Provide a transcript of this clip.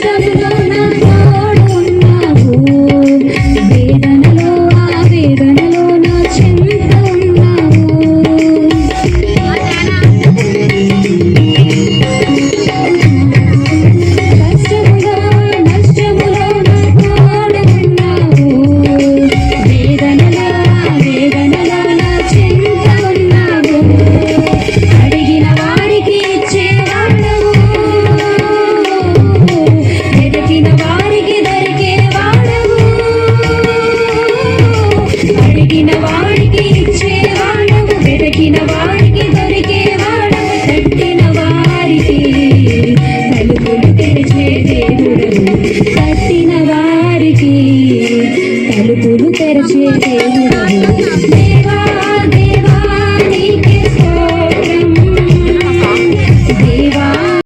Thank you. వెతికిన వాడికి ఇచ్చేవాడవు వెతికిన వాడికి దొరికేవాడవు తట్టిన వారికి తలుపులు తెరిచే దేవుడవు తట్టిన వారికి తలుపులు తెరిచే దేవుడవు